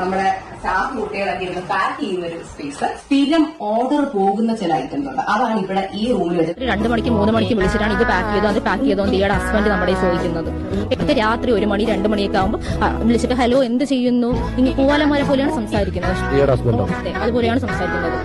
നമ്മുടെ സ്റ്റാഫ് കുട്ടികളൊക്കെ ഇരുന്ന് പാക്ക് ചെയ്യുന്ന ഒരു സ്പേസ് സ്ഥിരം ഓർഡർ പോകുന്ന ചില ഐറ്റംസ് ഉണ്ട്. അതാണ് ഇവിടെ ഈ റൂമിൽ വെച്ച് രണ്ട് മണിക്ക് മൂന്ന് മണിക്ക് വിളിച്ചിട്ടാണ് ഇത് പാക്ക് ചെയ്തോ അത് പാക്ക് ചെയ്തോ ഇയാളുടെ ഹസ്ബൻഡ് നമ്മുടെ ചോദിക്കുന്നത്. ഇപ്പൊ രാത്രി ഒരു മണി രണ്ട് മണിയൊക്കെ ആകുമ്പോൾ വിളിച്ചിട്ട് ഹലോ എന്ത് ചെയ്യുന്നു? ഇനി പൂവാലന്മാരെ പോലെയാണ് സംസാരിക്കുന്നത്. ദിയയുടെ ഹസ്ബൻഡോ അതെ, അതുപോലെയാണ് സംസാരിക്കുന്നത്.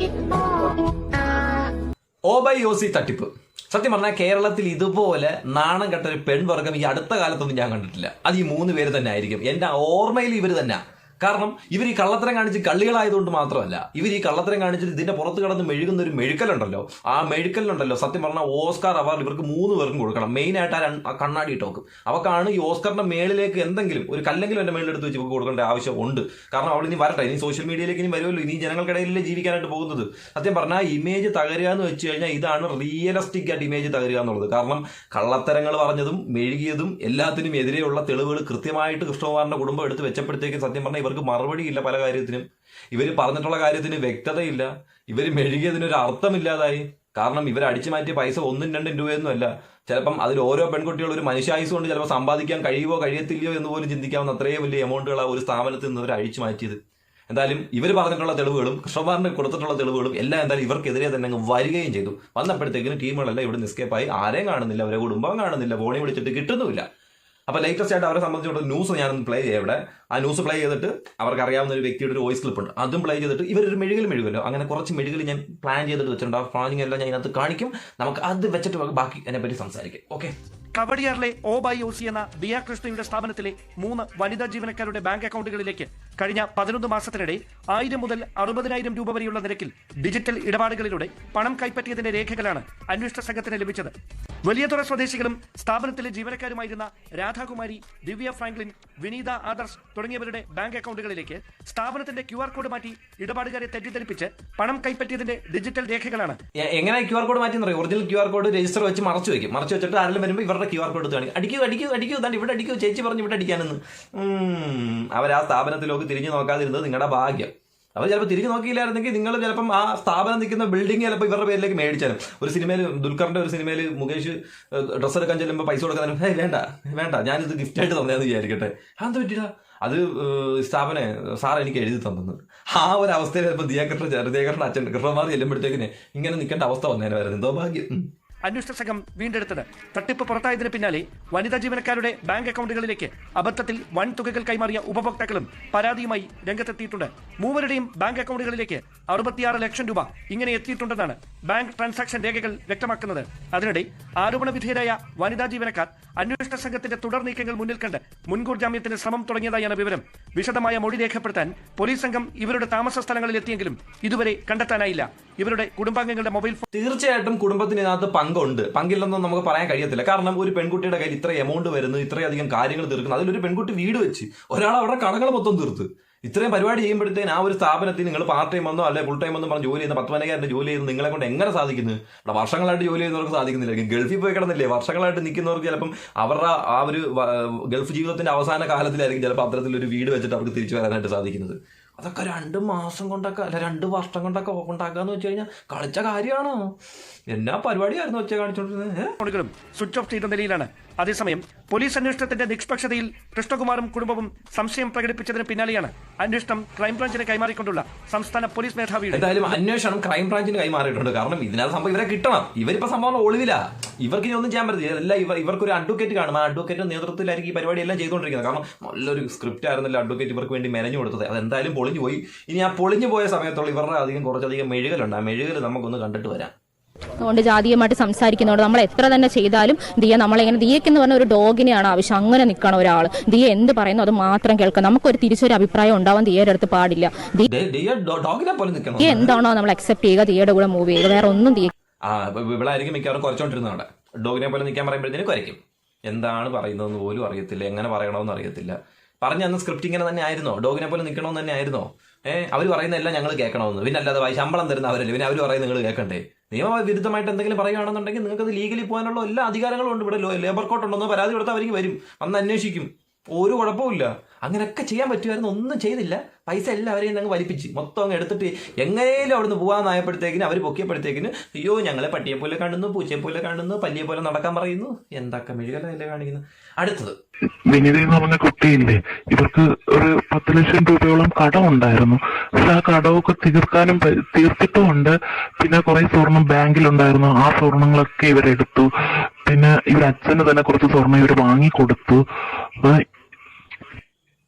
ഓ ബൈ ഒ തട്ടിപ്പ്. സത്യം പറഞ്ഞാൽ കേരളത്തിൽ ഇതുപോലെ നാണം കെട്ട ഒരു പെൺവർഗം ഈ അടുത്ത കാലത്തൊന്നും ഞാൻ കണ്ടിട്ടില്ല. അത് ഈ മൂന്ന് പേര് തന്നെ ആയിരിക്കും. എന്റെ ഓർമ്മയിൽ ഇവർ തന്നെ. കാരണം ഇവർ ഈ കള്ളത്തരം കാണിച്ച് കള്ളികളായതുകൊണ്ട് മാത്രമല്ല ഇവർ ഈ കള്ളത്തരം കാണിച്ചിട്ട് ഇതിന്റെ പുറത്ത് കടന്ന് മെഴുകുന്ന ഒരു മെഴുക്കലുണ്ടല്ലോ. ആ മെഴുക്കലുണ്ടല്ലോ. സത്യം പറഞ്ഞാൽ ഓസ്കാർ അവാർഡ് ഇവർക്ക് മൂന്ന് പേർക്കും കൊടുക്കണം. മെയിൻ ആയിട്ട് ആ കണ്ണാടി ടോക്ക് അവക്കാണ് ഈ ഓസ്കാറിന്റെ മേളിലേക്ക് എന്തെങ്കിലും ഒരു കല്ലെങ്കിലും എന്റെ മേളിലെടുത്ത് വെച്ച് ഇവർക്ക് കൊടുക്കേണ്ട ആവശ്യം ഉണ്ട്. കാരണം അവൾ ഇനി വരട്ടെ. ഇനി സോഷ്യൽ മീഡിയയിലേക്ക് ഇനി വരുമല്ലോ. ഇനി ജനങ്ങൾക്കിടയിലല്ലേ ജീവിക്കാനായിട്ട് പോകുന്നത്. സത്യം പറഞ്ഞാൽ ഇമേജ് തകരുക എന്ന് വെച്ച് കഴിഞ്ഞാൽ ഇതാണ് റിയലിസ്റ്റിക് ആയിട്ട് ഇമേജ് തകരുക എന്നുള്ളത്. കാരണം കള്ളത്തരങ്ങൾ പറഞ്ഞതും മെഴുകിയതും എല്ലാത്തിനും എതിരെയുള്ള തെളിവുകൾ കൃത്യമായിട്ട് കൃഷ്ണകുമാറിന്റെ കുടുംബം എടുത്ത് വെച്ചപ്പോഴത്തേക്കും സത്യം പറഞ്ഞാൽ ഇവർക്ക് മറുപടിയില്ല പല കാര്യത്തിനും. ഇവർ പറഞ്ഞിട്ടുള്ള കാര്യത്തിന് വ്യക്തതയില്ല. ഇവർ മെഴുകിയതിനൊരു അർത്ഥമില്ലാതായി. കാരണം ഇവർ അടിച്ചു മാറ്റിയ പൈസ ഒന്നും രണ്ടും രൂപയൊന്നും അല്ല. ചിലപ്പം അതിൽ ഓരോ പെൺകുട്ടികൾ ഒരു മനുഷ്യായുസ് കൊണ്ട് ചിലപ്പോൾ സമ്പാദിക്കാൻ കഴിയുമോ കഴിയത്തില്ലയോ എന്ന് പോലും ചിന്തിക്കാവുന്ന അത്രയും വലിയ എമൗണ്ടുകൾ ആ ഒരു സ്ഥാപനത്തിൽ നിന്ന് അവർ അഴിച്ചു മാറ്റിയത്. എന്തായാലും ഇവർ പറഞ്ഞിട്ടുള്ള തെളിവുകളും കൃഷ്ണകുമാറിന് കൊടുത്തിട്ടുള്ള തെളിവുകളും എല്ലാം എന്തായാലും ഇവർക്കെതിരെ തന്നെ അങ്ങ് വരികയും ചെയ്തു. വന്നപ്പോഴത്തേക്കിന് ടീമുകളെല്ലാം ഇവിടെ നിസ്കേപ്പായി. ആരെയും കാണുന്നില്ല അവരെ കുടുംബം കാണുന്നില്ല ഫോണിൽ വിളിച്ചിട്ട് കിട്ടുന്നുമില്ല. അപ്പൊ ലേറ്റസ്റ്റ് ആയിട്ട് അവരെ സംബന്ധിച്ചിടത്തോളം ന്യൂസ് ഞാനൊന്ന് പ്ലേ ചെയ്യാം ഇവിടെ. ആ ന്യൂസ് പ്ലേ ചെയ്തിട്ട് അവർക്ക് അറിയാവുന്ന ഒരു വ്യക്തിയുടെ ഒരു വോയിസ് ക്ലിപ്പ് ഉണ്ട്. അതും പ്ലേ ചെയ്തിട്ട് ഇവരൊരു മെഴുകൽ മെഴുകല്ലോ അങ്ങനെ കുറച്ച് മെഴുകൽ ഞാൻ പ്ലാൻ ചെയ്തിട്ട് വെച്ചിട്ടുണ്ട്. ആ പ്ലാനിങ് എല്ലാം ഞാൻ ഇതിനകത്ത് കാണിക്കും. നമുക്ക് അത് വെച്ചിട്ട് ബാക്കി അതിനെപ്പറ്റി സംസാരിക്കാം. ഓക്കെ കവടിയാറിലെ ഒ ബൈ ഒ സി എന്ന ദിയ കൃഷ്ണയുടെ സ്ഥാപനത്തിലെ മൂന്ന് വനിതാ ജീവനക്കാരുടെ ബാങ്ക് അക്കൗണ്ടുകളിലേക്ക് കഴിഞ്ഞ പതിനൊന്ന് മാസത്തിനിടെ ആയിരം മുതൽ അറുപതിനായിരം രൂപ വരെയുള്ള നിരക്കിൽ ഡിജിറ്റൽ ഇടപാടുകളിലൂടെ പണം കൈപ്പറ്റിയതിന്റെ രേഖകളാണ് അന്വേഷണ സംഘത്തിന് ലഭിച്ചത്. വലിയതുറ സ്വദേശികളും സ്ഥാപനത്തിലെ ജീവനക്കാരുമായിരുന്ന രാധാകുമാരി ദിവ്യ ഫ്രാങ്ക്ലിൻ വിനീത ആദർശ് തുടങ്ങിയവരുടെ ബാങ്ക് അക്കൗണ്ടുകളിലേക്ക് സ്ഥാപനത്തിന്റെ ക്യു ആർ കോഡ് മാറ്റി ഇടപാടുകാരെ തെറ്റിദ്ധരിപ്പിച്ച് പണം കൈപ്പറ്റിയതിന്റെ ഡിജിറ്റൽ രേഖകളാണ്. എങ്ങനെ ക്യു ആർ കോഡ് മാറ്റി original Q R code register വെച്ച് മറച്ചു വെക്കും. മറച്ചു വെച്ചിട്ട് ആരെങ്കിലും വരുമ്പോൾ ഇവരുടെ ക്യു ആർ കോഡ് എടുത്ത് കാണിക്കും. അടിക്കൂ അടിക്കൂ അടിക്കൂ തന്നെ ഇവിടെ അടിക്കൂ ചേച്ചി പറഞ്ഞു ഇവിടെ അടിക്കാനെന്ന്. അവർ ആ സ്ഥാപനത്തിലേക്ക് തിരിഞ്ഞു നോക്കാതിരുന്നത് നിങ്ങളുടെ ഭാഗ്യം. അവർ ചിലപ്പോൾ തിരിഞ്ഞു നോക്കിയില്ലായിരുന്നെങ്കിൽ നിങ്ങൾ ചിലപ്പം ആ സ്ഥാപനം നിൽക്കുന്ന ബിൽഡിംഗ് ചിലപ്പോൾ ഇവരുടെ പേരിലേക്ക് മേടിച്ചാലും. ഒരു സിനിമയിൽ ദുൽഖറിന്റെ ഒരു സിനിമയിൽ മുകേഷ് ഡ്രസ്സ് എടുക്കാൻ ചെല്ലുമ്പോൾ പൈസ കൊടുക്കാൻ ഹേ വേണ്ട വേണ്ട. ഞാനിത് ഗിഫ്റ്റായിട്ട് തന്നതെന്ന് വിചാരിക്കട്ടെ. അത് പറ്റില്ല അത് സ്ഥാപനെ സാർ എനിക്ക് എഴുതി തന്നത്. ആ ഒരു അവസ്ഥയിൽ ചിലപ്പോൾ ദിയാകൃഷ്ണ ദിയാകൃഷ്ണ അച്ഛൻ കൃഷ്ണമാർ ചെല്ലുമ്പോഴത്തേക്കിന് ഇങ്ങനെ നിൽക്കേണ്ട അവസ്ഥ വന്നേനെ വരുന്നത്. എന്തോ ഭാഗ്യം. അന്വേഷണ സംഘം വീണ്ടെടുത്തത്. തട്ടിപ്പ് പുറത്തായതിന് പിന്നാലെ വനിതാ ജീവനക്കാരുടെ ബാങ്ക് അക്കൗണ്ടുകളിലേക്ക് അബദ്ധത്തിൽ വൻ തുകകൾ കൈമാറിയ ഉപഭോക്താക്കളും പരാതിയുമായി രംഗത്തെത്തിയിട്ടുണ്ട്. മൂവരുടെയും ബാങ്ക് അക്കൗണ്ടുകളിലേക്ക് അറുപത്തിയാറ് ലക്ഷം രൂപ ഇങ്ങനെ എത്തിയിട്ടുണ്ടെന്നാണ് ബാങ്ക് ട്രാൻസാക്ഷൻ രേഖകൾ വ്യക്തമാക്കുന്നത്. അതിനിടെ ആരോപണ വിധേയരായ വനിതാ ജീവനക്കാർ അന്വേഷണ സംഘത്തിന്റെ തുടർ നീക്കങ്ങൾ മുന്നിൽ കണ്ട് മുൻകൂർ ജാമ്യത്തിന് ശ്രമം തുടങ്ങിയതായാണ് വിവരം. വിശദമായ മൊഴി രേഖപ്പെടുത്താൻ പോലീസ് സംഘം ഇവരുടെ താമസ സ്ഥലങ്ങളിൽ എത്തിയെങ്കിലും ഇതുവരെ കണ്ടെത്താനായില്ല. ഇവരുടെ കുടുംബാംഗങ്ങളുടെ മൊബൈൽ ഫോൺ തീർച്ചയായിട്ടും കുടുംബത്തിന് പങ്കുണ്ട്. പങ്കില്ലെന്നും നമുക്ക് പറയാൻ കഴിയത്തില്ല. കാരണം ഒരു പെൺകുട്ടിയുടെ കയ്യിൽ ഇത്ര എമൗണ്ട് വരുന്നു ഇത്രയധികം കാര്യങ്ങൾ തീർക്കുന്നു. അതിലൊരു പെൺകുട്ടി വീട് വെച്ച് ഒരാൾ അവരുടെ കടകൾ മൊത്തം തീർത്ത്. ഇത്രയും പരിപാടി ചെയ്യുമ്പോഴത്തേന് ആ ഒരു സ്ഥാപനത്തിൽ നിങ്ങൾ പാർട്ട് ടൈം വന്നോ അല്ലെ ഫുൾ ടൈം വന്നോ പറഞ്ഞ് ജോലി ചെയ്യുന്ന പത്ത് ജോലി ചെയ്യുന്ന നിങ്ങളെ കൊണ്ട് എങ്ങനെ സാധിക്കുന്നു? ഇവിടെ വർഷങ്ങളായിട്ട് ജോലി ചെയ്യുന്നവർക്ക് സാധിക്കുന്നില്ല ഗൾഫിൽ പോയി കിടന്നില്ലേ? വർഷങ്ങളായിട്ട് നിൽക്കുന്നവർക്ക് ചിലപ്പം അവരുടെ ആ ഒരു ഗൾഫ് ജീവിതത്തിന്റെ അവസാന കാലത്തിലായിരിക്കും ചിലപ്പോൾ അത്തരത്തിലൊരു വീട് വെച്ചിട്ട് അവർക്ക് തിരിച്ചു വരാനായിട്ട് സാധിക്കുന്നത്. അതൊക്കെ രണ്ട് മാസം കൊണ്ടൊക്കെ അല്ല രണ്ട് വർഷം കൊണ്ടൊക്കെ ഉണ്ടാക്കാന്ന് വെച്ച് കഴിഞ്ഞാൽ കളിച്ച കാര്യമാണോ? എന്നാ പരിപാടിയായിരുന്നു വെച്ചാൽ കാണിച്ചോണ്ടിരുന്നത്? സ്വിച്ച് ഓഫ് ചെയ്ത നിലയിലാണ്. അതേസമയം പോലീസ് അന്വേഷണത്തിന്റെ നിഷ്പക്ഷതയിൽ കൃഷ്ണകുമാറും കുടുംബവും സംശയം പ്രകടിപ്പിച്ചതിന് പിന്നാലെയാണ് അന്വേഷണം ക്രൈംബ്രാഞ്ചിന് കൈമാറിക്കൊണ്ടുള്ള സംസ്ഥാന പോലീസ് മേധാവി എന്തായാലും അന്വേഷണം ക്രൈംബ്രാഞ്ചിന് കൈമാറിയിട്ടുണ്ട്. കാരണം ഇതിനകത്ത് സംഭവം ഇവരെ കിട്ടണം. ഇവരിപ്പോ സംഭവം ഒളിവില്ല ഇവർക്ക് ഇനി ഒന്നും ചെയ്യാൻ പറ്റില്ല ഇവർക്ക് ഒരു അഡ്വക്കേറ്റ് കാണും. ആ അഡ്വക്കേറ്റ് നേതൃത്വത്തിലായിരിക്കും ഈ പരിപാടി എല്ലാം ചെയ്തുകൊണ്ടിരിക്കുന്നത്. കാരണം നല്ലൊരു സ്ക്രിപ്റ്റ് ആയിരുന്നല്ലോ അഡ്വക്കേറ്റ് ഇവർക്ക് വേണ്ടി മെനഞ്ഞു കൊടുത്തത്. അതെന്തായാലും പൊളിഞ്ഞു പോയി. ഇനി ആ പൊളിഞ്ഞു പോയ സമയത്തുള്ള ഇവരുടെ അധികം കുറച്ചധികം മെഴുകലുണ്ട്. ആ മെഴുകൽ നമുക്കൊന്ന് കണ്ടിട്ട് വരാം. അതുകൊണ്ട് ജാതീയമായിട്ട് സംസാരിക്കുന്നതുകൊണ്ട് നമ്മൾ എത്ര തന്നെ ചെയ്താലും ദിയ നമ്മളെങ്ങനെ ദിയയ്ക്ക് എന്ന് പറഞ്ഞ ഒരു ഡോഗിനെയാണ് ആവശ്യം. അങ്ങനെ നിൽക്കണം ഒരാൾ. ദിയ എന്ത് പറയുന്നു അത് മാത്രം കേൾക്കാം. നമുക്കൊരു തിരിച്ചൊരു അഭിപ്രായം ഉണ്ടാവാൻ ദിയയുടെ അടുത്ത് പാടില്ല. ദിയ എന്താണോ നമ്മൾ അക്സെപ്റ്റ് ചെയ്യുക ദിയയുടെ കൂടെ മൂവ് ചെയ്യുക. വേറെ ഒന്നും ദിയ ഇവളായിരിക്കും മിക്കവാറും ഡോഗിനെ പോലെ നിൽക്കാൻ പറയുമ്പോഴത്തേക്കും കുരയ്ക്കും എന്താണ് പറയുന്നതെന്ന് പോലും അറിയത്തില്ല. എങ്ങനെ പറയണമെന്ന് അറിയത്തില്ല. പറഞ്ഞ അന്ന് സ്ക്രിപ്റ്റ് ഇങ്ങനെ തന്നെ ആയിരുന്നോ? ഡോഗിനെ പോലെ നിൽക്കണമെന്ന് തന്നെ ആയിരുന്നോ? ഏഹ് അവർ പറയുന്നതെല്ലാം ഞങ്ങൾ കേൾക്കണമെന്ന് പിന്നെ അല്ലാതെ ശമ്പളം തരുന്ന അവരല്ലേ? പിന്നെ അവർ പറയുന്നത് നിങ്ങൾ കേൾക്കണ്ടേ? നിയമ വിരുദ്ധമായിട്ട് എന്തെങ്കിലും പറയുകയാണെന്നുണ്ടെങ്കിൽ നിങ്ങൾക്ക് അത് ലീഗലി പോകാനുള്ള എല്ലാ അധികാരങ്ങളും ഉണ്ട് ഇവിടെ. ലേബർ കോർട്ട് ഉണ്ടെന്നോ പരാതി കൊടുത്താൽ അവർക്ക് വരും. വന്ന് അന്വേഷിക്കും. ഒരു കുഴപ്പമില്ല അങ്ങനെയൊക്കെ ചെയ്യാൻ പറ്റുമായിരുന്നു. ഒന്നും ചെയ്തില്ല. പൈസ എല്ലാവരെയും അങ്ങ് വലിപ്പിച്ച്. മൊത്തം അങ്ങ് എടുത്തിട്ട് എങ്ങനെയും അവിടുന്ന് പോകാന്നായപ്പോഴത്തേക്കിന് അവർ പൊക്കിയപ്പോഴത്തേക്കിന് അയ്യോ ഞങ്ങളെ പട്ടിയെ പോലെ കാണുന്നു പൂച്ചയെ പോലെ കാണുന്നു പല്ലിയെ പോലെ നടക്കാൻ പറയുന്നു. എന്തൊക്കെ മെഴുകലല്ലേ കാണിക്കുന്നു അടുത്തത്. വിനിത എന്ന് പറഞ്ഞ കുട്ടിയില്ലേ? ഇവർക്ക് ഒരു പത്ത് ലക്ഷം രൂപയോളം കടം ഉണ്ടായിരുന്നു. പക്ഷെ ആ കടമൊക്കെ തീർക്കാനും തീർത്തിട്ടുമുണ്ട്. പിന്നെ കുറെ സ്വർണം ബാങ്കിലുണ്ടായിരുന്നു. ആ സ്വർണങ്ങളൊക്കെ ഇവരെടുത്തു. പിന്നെ ഇവരച്ഛന് തന്നെ കുറച്ച് സ്വർണം ഇവർ വാങ്ങിക്കൊടുത്തു.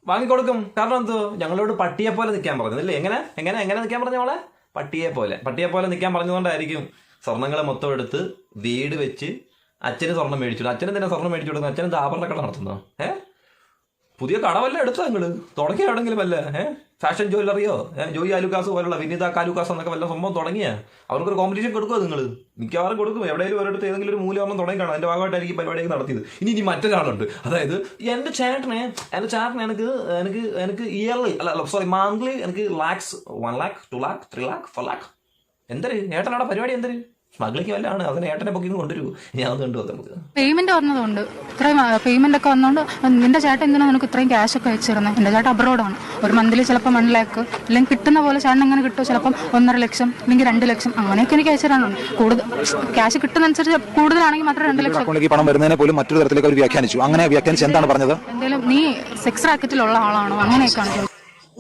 വാങ്ങിക്കൊടുക്കും. കാരണം എന്തോ? ഞങ്ങളോട് പട്ടിയെ പോലെ നിൽക്കാൻ പറഞ്ഞു അല്ലേ എങ്ങനെ? എങ്ങനെ? എങ്ങനെ നിൽക്കാൻ പറഞ്ഞ മോളെ? പട്ടിയെ പോലെ. പട്ടിയെ പോലെ നിൽക്കാൻ പറഞ്ഞുകൊണ്ടായിരിക്കും സ്വർണങ്ങളെ മൊത്തം എടുത്ത് വീട് വെച്ച് അച്ഛന് സ്വർണം മേടിച്ചു അച്ഛന് തന്നെ സ്വർണം മേടിച്ചു കൊടുക്കുന്നു അച്ഛനെന്താ ആഭരണക്കട കട നടത്തുന്നോ? ഏ? പുതിയ കടവല്ല എടുത്തോ നിങ്ങൾ? തുടങ്ങിയ എവിടെങ്കിലും അല്ല ഫാഷൻ ജ്വല്ലറിയോ ജോയി ആലുക്കാസ് പോലുള്ള വിനീത കാലുക്കാസ് എന്നൊക്കെ വല്ല സംഭവം തുടങ്ങിയ? അവർക്കൊരു കോമ്പറ്റീഷൻ കൊടുക്കുമോ നിങ്ങൾ മിക്കവാറും കൊടുക്കും. എവിടെയെങ്കിലും ഒരിടത്ത് ഏതെങ്കിലും ഒരു മൂലം തുടങ്ങി കാണാം. അതിന്റെ ഭാഗമായിട്ടായിരിക്കും പരിപാടി പരിപാടിയൊക്കെ നടത്തിയത്. ഇനി ഇനി മറ്റൊരാളുണ്ട്. അതായത് എന്റെ ചേട്ടനെ എന്റെ ചേട്ടനെ എനിക്ക് എനിക്ക് എനിക്ക് ഇയർലി അല്ല സോറി മന്ത്ലി എനിക്ക് lakhs one lakh two lakh three lakh four lakh എന്തര്? ഏട്ടനാടെ പരിപാടി എന്തര്? സ്മഗ്ലിക്ക് വല്ലാണ് അതിന് ഏട്ടനെ പൊക്കി കൊണ്ടുവരൂ. ഞാൻ കൊണ്ടുപോകാം നമുക്ക്. പേയ്മെന്റ് വന്നതുകൊണ്ട് ഇത്രയും പേയ്മെന്റ് ഒക്കെ വന്നതുകൊണ്ട് നിന്റെ ചേട്ടൻ എന്തിനാ നിനക്ക് ഇത്രയും ക്യാഷ് ഒക്കെ വെച്ചിരുന്നത് എന്റെ ചേട്ടൻ അബ്രോഡാണ് ഒരു മന്ത്ലി ചിലപ്പോൾ വൺ ലാക്ക് അല്ലെങ്കിൽ കിട്ടുന്ന പോലെ ചേട്ടൻ എങ്ങനെ കിട്ടും? ചിലപ്പം ഒന്നര ലക്ഷം അല്ലെങ്കിൽ രണ്ട് ലക്ഷം അങ്ങനെയൊക്കെ എനിക്ക് അയച്ചു തരാനുണ്ട്. കൂടുതൽ ക്യാഷ് കിട്ടുന്നതനുസരിച്ച് കൂടുതലാണെങ്കിൽ മാത്രം രണ്ട് ലക്ഷം. അക്കൗണ്ടിലേക്ക് പണം വരുന്നതിനെ പോലും മറ്റൊരു തരത്തിലേക്ക് അവർ വ്യാഖ്യാനിച്ചു. അങ്ങനെ വ്യാഖ്യാനിച്ച് എന്താണ് പറഞ്ഞത്? എന്തെങ്കിലും നീ സെക്സ് റാക്കറ്റിലുള്ള ആളാണോ? അങ്ങനെയൊക്കെയാണ്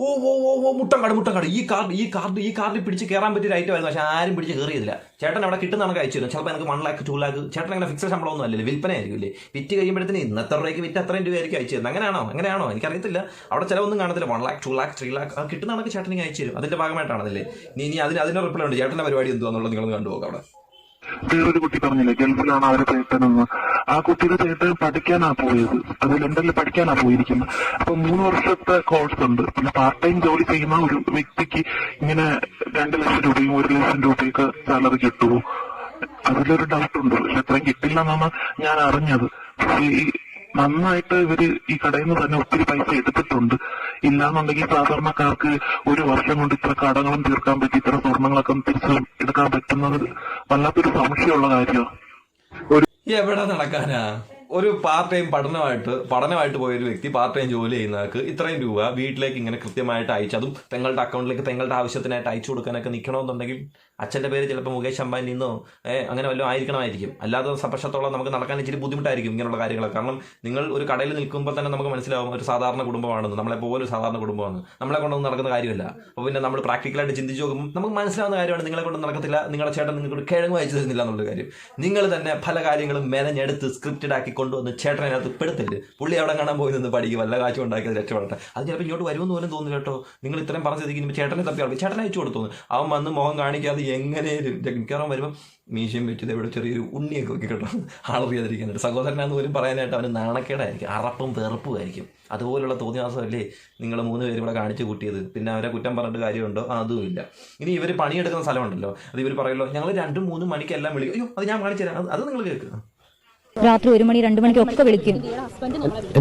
ഓ ഓ ഓ ഓ മുട്ടങ്കാട് മുട്ടങ്കാട് ഈ കാർഡ് ഈ കാർഡ് ഈ കാർഡിൽ പിടിച്ച് കയറാൻ പറ്റിയ ഐറ്റം ആയിരുന്നു. പക്ഷെ ആരും പിടിച്ച് കയറിയതില്ല. ചേട്ടൻ അവിടെ കിട്ടുന്ന കണക്ക് അയച്ചു ചിലപ്പോൾ എനിക്ക് വൺ ലാക്ക് ടു ലാക്ക് ചേട്ടൻ അങ്ങനെ ഫിക്സഡ് ശമ്പളം ഒന്നും അല്ലല്ലോ. വിൽപ്പന ആയിരിക്കും ഇല്ലേ വിറ്റ് കഴിയുമ്പോഴത്തേന് ഇന്നത്തെ രൂപയ്ക്ക് വിറ്റ് അത്രയും രൂപയായിരിക്കും അയച്ചു തരുന്നത്. അങ്ങനെയാണോ? അങ്ങനെയാണോ? എനിക്കറിയത്തില്ല. അവിടെ ചിലവൊന്നും കാണത്തില്ല. One lakh two lakh three lakh കിട്ടുന്ന കണക്ക് ചേട്ടൻ അയച്ചു തരും. അതിന്റെ ഭാഗമായിട്ടാണല്ലേ ഇനി ഇനി അതിന് അതിന് റിപ്ലൈ ഉണ്ട്. ചേട്ടന്റെ പരിപാടി എന്തുവാന്നുള്ളത് നിങ്ങളൊന്ന് കണ്ടുപോകാം അവിടെ. വേറൊരു കുട്ടി പറഞ്ഞില്ലേ ഗൾഫിലാണ് അവരെ ചേട്ടനെന്ന് ആ കുട്ടിയുടെ ചേട്ടൻ പഠിക്കാനാ പോയത്. അത് ലണ്ടനിൽ പഠിക്കാനാ പോയിരിക്കുന്നത്. അപ്പൊ മൂന്ന് വർഷത്തെ കോഴ്സ് ഉണ്ട്. പിന്നെ പാർട്ട് ടൈം ജോലി ചെയ്യുന്ന ഒരു വ്യക്തിക്ക് ഇങ്ങനെ രണ്ട് ലക്ഷം രൂപയും ഒരു ലക്ഷം രൂപയൊക്കെ സാലറി കിട്ടുമോ അതിലൊരു ഡൗട്ട് ഉണ്ട്. പക്ഷെ അത്രയും കിട്ടില്ല എന്നാണ് ഞാൻ അറിഞ്ഞത്. പക്ഷേ ഈ നന്നായിട്ട് ഇവർ ഈ കടയിൽ നിന്ന് തന്നെ ഒത്തിരി പൈസ എടുത്തിട്ടുണ്ട്. ഇല്ലാന്നുണ്ടെങ്കിൽ സാധാരണക്കാർക്ക് ഒരു വർഷം കൊണ്ട് ഇത്ര കടങ്ങളും തീർക്കാൻ പറ്റി ഇത്ര സ്വർണങ്ങളൊക്കെ തിരിച്ച് എടുക്കാൻ പറ്റുന്നത് വല്ലാത്തൊരു സംശയമുള്ള കാര്യമാണ് എവിടെ നടക്കാനാ? ഒരു പാർട്ട് ടൈം പഠനമായിട്ട് പഠനമായിട്ട് പോയ ഒരു വ്യക്തി പാർട്ട് ടൈം ജോലി ചെയ്യുന്നവർക്ക് ഇത്രയും രൂപ വീട്ടിലേക്ക് ഇങ്ങനെ കൃത്യമായിട്ട് അയച്ചു തങ്ങളുടെ അക്കൗണ്ടിലേക്ക് തങ്ങളുടെ ആവശ്യത്തിനായിട്ട് അയച്ചു കൊടുക്കാനൊക്കെ നിൽക്കണമെന്നുണ്ടെങ്കിൽ അച്ഛന്റെ പേര് ചിലപ്പോൾ മുകേഷ് അംബാനിന്നോ ഏഹ് അങ്ങനെ വല്ലതും ആയിരിക്കണമായിരിക്കും. അല്ലാതെ സപക്ഷത്തോളം നമുക്ക് നടക്കാൻ ഇച്ചിരി ബുദ്ധിമുട്ടായിരിക്കും ഇങ്ങനെയുള്ള കാര്യങ്ങളൊക്കെ. കാരണം നിങ്ങൾ ഒരു കടയിൽ നിൽക്കുമ്പോൾ തന്നെ നമുക്ക് മനസ്സിലാവും ഒരു സാധാരണ കുടുംബമാണെന്ന്. നമ്മളെ പോലെ സാധാരണ കുടുംബമാണ്. നമ്മളെ കൊണ്ടൊന്നും നടക്കുന്ന കാര്യമല്ല. അപ്പോൾ പിന്നെ നമ്മൾ പ്രാക്ടിക്കലായിട്ട് ചിന്തിച്ച് നോക്കുമ്പോൾ നമുക്ക് മനസ്സിലാവുന്ന കാര്യമാണ് നിങ്ങളെ കൊണ്ട് നടക്കത്തില്ല നിങ്ങളുടെ ചേട്ടൻ നിങ്ങൾക്ക് കിഴങ്ങ് വായിച്ചു തരുന്നില്ല എന്നുള്ള കാര്യം. നിങ്ങൾ തന്നെ പല കാര്യങ്ങളും മെനഞ്ഞെടുത്ത് സ്ക്രിപ്റ്റഡ് ആക്കി കൊണ്ടുവന്ന് ചേട്ടനെ അതിനകത്ത് പെടുത്തരുത്. പുള്ളി അവിടെ കാണാൻ പോയി നിന്ന് പഠിക്കും വല്ല കാശും ഉണ്ടാക്കിയത് രക്ഷപ്പെടട്ടെ. അത് ചിലപ്പോൾ ഇങ്ങോട്ട് വരുമെന്ന് പോലും തോന്നില്ല കേട്ടോ. നിങ്ങൾ ഇത്രയും പറഞ്ഞ ചേട്ടനെ തപ്പി ചേട്ടനെ അയച്ചു കൊടുത്തു അവൻ വന്ന് മുഖം കാണിക്കാതെ എങ്ങനെയും മിക്കവാറും വരുമ്പോൾ മീശയും വെച്ചത് ഇവിടെ ചെറിയൊരു ഉണ്ണിയൊക്കെ വെക്കി കേട്ടോ. ആളറിയാതിരിക്കുന്നുണ്ട് സഹോദരനാന്ന് പോലും പറയാനായിട്ട് അവന് നാണക്കേടായിരിക്കും. അറപ്പും വെറുപ്പും ആയിരിക്കും. അതുപോലുള്ള തോന്നിയാസമല്ലേ നിങ്ങൾ മൂന്ന് പേര് ഇവിടെ കാണിച്ചു കൂട്ടിയത്. പിന്നെ അവരെ കുറ്റം പറഞ്ഞിട്ട് കാര്യമുണ്ടോ? അതുമില്ല ഇനി ഇവർ പണിയെടുക്കുന്ന സ്ഥലമുണ്ടല്ലോ. അത് ഇവർ പറയുമല്ലോ ഞങ്ങൾ രണ്ടും മൂന്നും മണിക്കെല്ലാം വിളിക്കും. അയ്യോ അത് ഞാൻ കാണിച്ചു തരാം. അത് നിങ്ങൾ കേൾക്കുക. രാത്രി ഒരു മണി രണ്ട് മണിക്കൊക്കെ വിളിക്കും.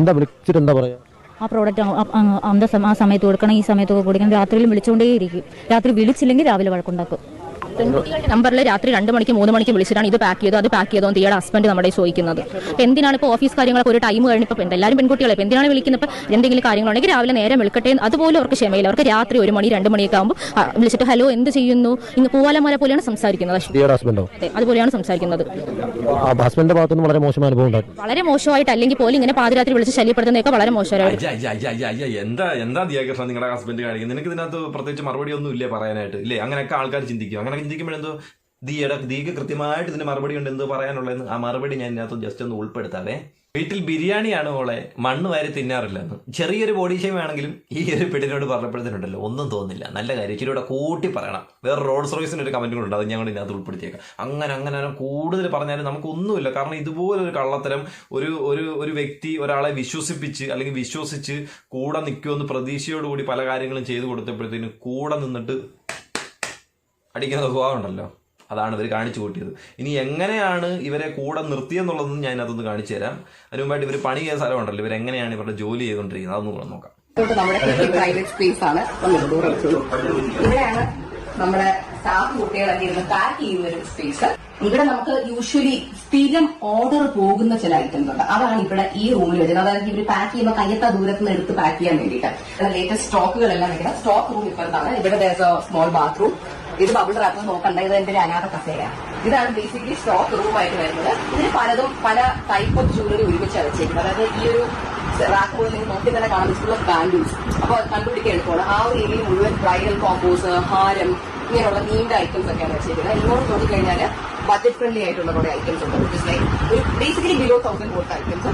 എന്താ വിളിച്ചിട്ട് എന്താ പറയാ? ആ പ്രോഡക്റ്റ് അന്ത ആ സമയത്ത് കൊടുക്കണം ഈ സമയത്തൊക്കെ കൊടുക്കണം. രാത്രിയിലും വിളിച്ചുകൊണ്ടേയിരിക്കും രാത്രി വിളിച്ചില്ലെങ്കിൽ രാവിലെ വഴക്കുണ്ടാക്കും. നമ്പറിൽ രാത്രി രണ്ട് മണിക്ക് മൂന്ന് മണിക്ക് വിളിച്ചിട്ടാണ് ഇത് പാക്ക് ചെയ്തോ അത് പാക്ക് ചെയ്തോ തീയുടെ ഹസ്ബൻഡ് നമ്മുടെ ചോദിക്കുന്നത്. അപ്പോൾ എന്തിനാണ് ഇപ്പോൾ ഓഫീസ് കാര്യങ്ങളൊക്കെ ഒരു ടൈം കഴിഞ്ഞപ്പോൾ ഇപ്പം എല്ലാവരും പെൺകുട്ടികളെ ഇപ്പം എന്തിനാണ് വിളിക്കുന്നത്? ഇപ്പോൾ എന്തെങ്കിലും കാര്യങ്ങളുണ്ടെങ്കിൽ രാവിലെ നേരെ വിളിക്കട്ടെ എന്ന് അതുപോലെ അവർക്ക് ക്ഷമയില്ല. അവർക്ക് രാത്രി ഒരു മണി രണ്ട് മണിയൊക്കെ ആകുമ്പോൾ വിളിച്ചിട്ട് ഹലോ എന്ത് ചെയ്യുന്നു? ഇങ്ങ് പൂവാലമാല പോലെയാണ് സംസാരിക്കുന്നത്. അതുപോലെയാണ് സംസാരിക്കുന്നത്. ഹസ്ബൻഡിന്റെ ഭാഗത്തുനിന്ന് വളരെ മോശം അനുഭവം വളരെ മോശമായിട്ട് അല്ലെങ്കിൽ പോലും ഇങ്ങനെ പാതിരാത്രി വിളിച്ച് ശല്യപ്പെടുത്തുന്നതൊക്കെ വളരെ മോശമായിട്ട് അയ്യ, അയ്യ, അയ്യ, അയ്യ, അയ്യ, എന്താ എന്താ ദിയാകൃഷ്ണ നിങ്ങളുടെ ഹസ്ബൻഡ് കാണിക്കുന്നത്? നിനക്ക് ഇതിനകത്ത് പ്രത്യേകിച്ച് മറുപടി ഒന്നും ഇല്ലേ പറയാനായിട്ട്? ഇല്ലേ? അങ്ങനെയൊക്കെ ആൾക്കാർ ചിന്തിക്കും. അങ്ങനെ ചിന്തിക്കുമ്പോഴെന്തോ ദിയയുടെ ദീക്ക് കൃത്യമായിട്ട് ഇതിന് മറുപടി ഉണ്ട് എന്തോ പറയാനുള്ളതെന്ന് ആ മറുപടി ഞാൻ ഇതിനകത്ത് ജസ്റ്റ് ഒന്ന് ഉൾപ്പെടുത്താവേ. വീട്ടിൽ ബിരിയാണിയാണ് മോളെ മണ്ണ് വാരി തിന്നാറില്ലെന്ന്. ചെറിയൊരു ബോഡി ഷേം ആണെങ്കിലും ഈ ഒരു പെടിനോട് പറഞ്ഞപ്പോഴത്തേനുണ്ടല്ലോ ഒന്നും തോന്നില്ല. നല്ല കാര്യം ഇച്ചിരി കൂടെ കൂട്ടി പറയണം. വേറെ റോഡ് സർവീസിന്റെ ഒരു കമന്റും ഉണ്ട് അത് ഞങ്ങൾ ഇതിനകത്ത് ഉൾപ്പെടുത്തിയേക്കാം. അങ്ങനെ അങ്ങനെ കൂടുതൽ പറഞ്ഞാലും നമുക്കൊന്നുമില്ല. കാരണം ഇതുപോലൊരു കള്ളത്തരം ഒരു ഒരു ഒരു വ്യക്തി ഒരാളെ വിശ്വസിപ്പിച്ച് അല്ലെങ്കിൽ വിശ്വസിച്ച് കൂടെ നിൽക്കുമെന്ന് പ്രതീക്ഷയോടുകൂടി പല കാര്യങ്ങളും ചെയ്തു കൊടുത്തപ്പോഴത്തേനും കൂടെ നിന്നിട്ട് അടിക്കുന്ന സ്വഭാവം ഉണ്ടല്ലോ അതാണ് ഇവർ കാണിച്ചു കൂട്ടിയത്. ഇനി എങ്ങനെയാണ് ഇവരെ കൂടെ നിർത്തിയെന്നുള്ളതെന്ന് ഞാൻ അതൊന്ന് കാണിച്ചു തരാം. അതിന് ഇവർ പണി ചെയ്ത സ്ഥലമുണ്ടല്ലോ. ഇവരെങ്ങനെയാണ് ഇവരുടെ ജോലി ചെയ്തുകൊണ്ടിരിക്കുന്നത്? അതൊന്നും കൂടെ നോക്കാം. നമ്മുടെ പ്രൈവറ്റ് സ്പേസ് ആണ്. ഇവിടെയാണ് നമ്മുടെ സ്റ്റാഫ് കുട്ടികളൊക്കെ ഇരുന്ന് പാക്ക് ചെയ്യുന്ന ഒരു സ്പേസ് ഇവിടെ നമുക്ക് യൂഷ്വലി സ്ഥിരം ഓർഡർ പോകുന്ന ചില ഐറ്റംസ് ഉണ്ട്. അതാണ് ഇവിടെ ഈ റൂമിൽ വരുന്നത്. അതായത് ഇവർ പാക്ക് ചെയ്യുമ്പോൾ കയ്യത്ത ദൂരത്ത് നിന്ന് എടുത്ത് പാക്ക് ചെയ്യാൻ വേണ്ടിയിട്ട്. ലേറ്റസ്റ്റ് സ്റ്റോക്കുകളെല്ലാം വെക്കണം സ്റ്റോക്ക് റൂം ഇപ്പോഴത്താണ് ഇവിടെ സ്മോൾ ബാത്റൂം ഇത് ബബിൾ റാപ്പ് നോക്കണ്ട. ഇത് എന്റെ അനാഥ കസേരയാണ് ഇതാണ് ബേസിക്കലി സ്റ്റോക്ക് റൂമായിട്ട് വരുന്നത്. ഇതിന് പലതും പല ടൈപ്പ് ഓഫ് ജ്വല്ലറി ഒരുമിച്ച് വെച്ചേക്കുന്നത്. അതായത് ഈ ഒരു റാക്ക് പോലെ നിങ്ങൾ നോക്കി തന്നെ കാണാൻ ഫുൾ ബാൻഡൂസ് ബാംഗിൾസ് അപ്പൊ കണ്ടുപിടിക്കാൻ എളുപ്പമാണ്. ആ ഒരു ഏരിയയിൽ മുഴുവൻ ബ്രൈഡൽ കോമ്പോസ് ഹാരം ഇങ്ങനെയുള്ള നീണ്ട ഐറ്റംസ് ഒക്കെയാണ് വെച്ചിരിക്കുന്നത് ഇങ്ങോട്ട് നോക്കിക്കഴിഞ്ഞാൽ ബഡ്ജറ്റ് ഫ്രണ്ട്ലി ആയിട്ടുള്ള കുറെ ഐറ്റംസ് ഉണ്ട്. Is ഒരു ബേസിക്കലി ബിലോ തൗസൻഡ് കൊടുത്ത ഐറ്റംസ്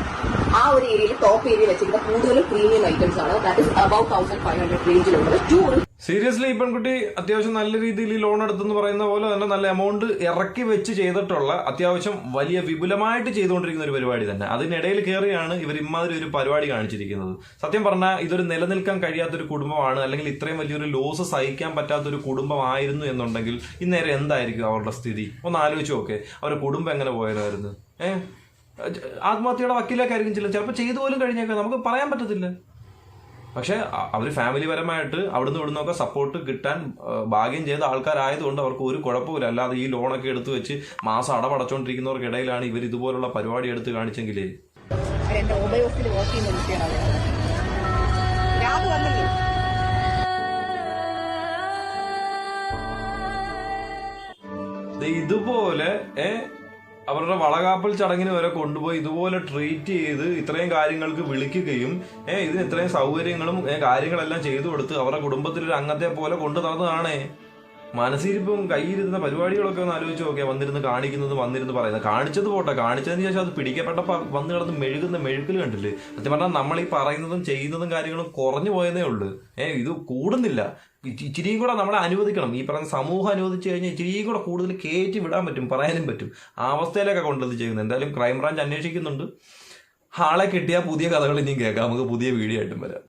ആ ഒരു ഏരിയയിൽ ടോപ്പ് ഏരിയ വെച്ചിരിക്കുന്ന കൂടുതലും പ്രീമിയം ഐറ്റംസ് ആണ്. That is about thousand five hundred റേഞ്ചിലുള്ളത് to ഒരു സീരിയസ്ലി ഈ പെൺകുട്ടി അത്യാവശ്യം നല്ല രീതിയിൽ ലോൺ എടുത്തെന്ന് പറയുന്ന പോലെ തന്നെ നല്ല എമൗണ്ട് ഇറക്കി വെച്ച് ചെയ്തിട്ടുള്ള അത്യാവശ്യം വലിയ വിപുലമായിട്ട് ചെയ്തുകൊണ്ടിരിക്കുന്ന ഒരു പരിപാടി തന്നെ. അതിനിടയിൽ കയറിയാണ് ഇവർ ഇമാതിരി ഒരു പരിപാടി കാണിച്ചിരിക്കുന്നത്. സത്യം പറഞ്ഞാൽ ഇതൊരു നിലനിൽക്കാൻ കഴിയാത്തൊരു കുടുംബമാണ് അല്ലെങ്കിൽ ഇത്രയും വലിയൊരു ലോസ് സഹിക്കാൻ പറ്റാത്തൊരു കുടുംബമായിരുന്നു എന്നുണ്ടെങ്കിൽ ഇന്നേരം എന്തായിരിക്കും അവരുടെ സ്ഥിതി? ഒന്ന് ആലോചിച്ച് നോക്കെ. അവരുടെ കുടുംബം എങ്ങനെ പോയതായിരുന്നു? ഏഹ് ആത്മഹത്യയുടെ വക്കീലേക്കായിരിക്കും ചില ചിലപ്പോൾ ചെയ്തു പോലും കഴിഞ്ഞേക്കാം. നമുക്ക് പറയാൻ പറ്റത്തില്ല. പക്ഷെ അവർ ഫാമിലി പരമായിട്ട് അവിടുന്ന് ഇവിടുന്നൊക്കെ സപ്പോർട്ട് കിട്ടാൻ ഭാഗ്യം ചെയ്ത ആൾക്കാരായതുകൊണ്ട് അവർക്ക് ഒരു കുഴപ്പമില്ല അല്ലാതെ ഈ ലോണൊക്കെ എടുത്തു വെച്ച് മാസം അടവടച്ചോണ്ടിരിക്കുന്നവർക്കിടയിലാണ് ഇവർ ഇതുപോലുള്ള പരിപാടി എടുത്ത് കാണിച്ചെങ്കിലേ. ഇതുപോലെ അവരുടെ വളകാപ്പൽ ചടങ്ങിന് വരെ കൊണ്ടുപോയി ഇതുപോലെ ട്രീറ്റ് ചെയ്ത് ഇത്രയും കാര്യങ്ങൾക്ക് വിളിക്കുകയും ഏഹ് ഇതിന് ഇത്രയും സൗകര്യങ്ങളും കാര്യങ്ങളെല്ലാം ചെയ്തു കൊടുത്ത് അവരുടെ കുടുംബത്തിലൊരു അംഗത്തെ പോലെ കൊണ്ടു നടന്നതാണേ. മനസ്സിരിപ്പം കയ്യിരുന്ന പരിപാടികളൊക്കെ ഒന്ന് ആലോചിച്ച് നോക്കിയാൽ വന്നിരുന്ന് കാണിക്കുന്നത് വന്നിരുന്ന് പറയുന്നത്. കാണിച്ചത് പോട്ടെ. കാണിച്ചതിന് ശേഷം അത് പിടിക്കപ്പെട്ട വന്ന് കിടന്ന് മെഴുകുന്ന മെഴുക്കൽ കണ്ടില്ലേ? സത്യം പറഞ്ഞാൽ നമ്മൾ ഈ പറയുന്നതും ചെയ്യുന്നതും കാര്യങ്ങളും കുറഞ്ഞു പോയതേ ഉള്ളൂ. ഏ ഇത് കൂടുന്നില്ല. ഇച്ചി- ഇച്ചിരിയും കൂടെ നമ്മളെ അനുവദിക്കണം. ഈ പറയുന്ന സമൂഹം അനുവദിച്ചു കഴിഞ്ഞാൽ ഇച്ചിരിയും കൂടെ കൂടുതൽ കയറ്റി വിടാൻ പറ്റും പറയാനും പറ്റും. ആ അവസ്ഥയിലൊക്കെ കൊണ്ടത് ചെയ്യുന്നത്. എന്തായാലും ക്രൈംബ്രാഞ്ച് അന്വേഷിക്കുന്നുണ്ട്. ആളെ കിട്ടിയാൽ പുതിയ കഥകൾ ഇനിയും കേൾക്കാം. നമുക്ക് പുതിയ വീഡിയോ ആയിട്ടും വരാം.